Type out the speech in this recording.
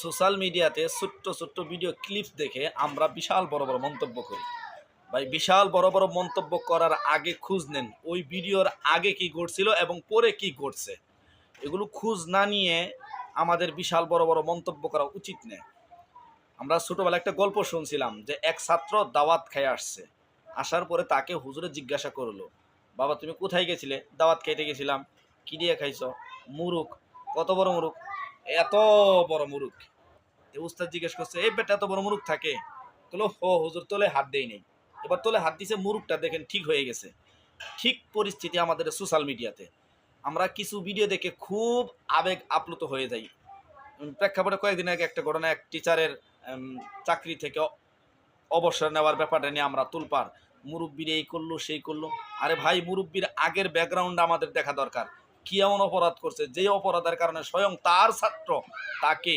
Social মিডিয়াতে ছোট্ট ছোট্ট ভিডিও ক্লিপ দেখে আমরা বিশাল বড় বড় মন্তব্য করি। ভাই, বিশাল বড় বড় মন্তব্য করার আগে খুঁজ নেন, ওই ভিডিওর আগে কি ঘটছিল এবং পরে কি ঘটছে। এগুলো খুঁজ না নিয়ে আমাদের বিশাল বড় বড় মন্তব্য করা উচিত নেই আমরা ছোটবেলায় একটা গল্প শুনছিলাম যে এক ছাত্র দাওয়াত খেয়ে আসছে। আসার পরে তাকে হুজুরে জিজ্ঞাসা করল, বাবা, তুমি কোথায় গেছিলে? দাওয়াত খাইতে গেছিলাম। কি দিয়ে খাইছ? মুরুক কত বড় মুরুক এত বড় মুরুখ। উস্তাদ জিজ্ঞেস করছে, এই বেটা এত বড় মুরুখ থাকে? তোলো হো, হুজুর, তোলে হাত দেই নেই। এবার তোলে হাত দিছে, মুরুখটা দেখেন ঠিক হয়ে গেছে। ঠিক পরিস্থিতি আমাদের সোশ্যাল মিডিয়াতে আমরা কিছু ভিডিও দেখে খুব আবেগ আপ্লুত হয়ে যাই। প্রেক্ষাপটে কয়েকদিন আগে একটা ঘটনা, এক টিচারের চাকরি থেকে অবসর নেওয়ার ব্যাপারটা নিয়ে আমরা তুলপার মুরব্বীর এই করল, সেই করল। আরে ভাই, মুরব্বীর আগের ব্যাকগ্রাউন্ড আমাদের দেখা দরকার। কি এমন অপরাধ করছে? যে অপরাধের কারণে স্বয়ং তার ছাত্র তাকে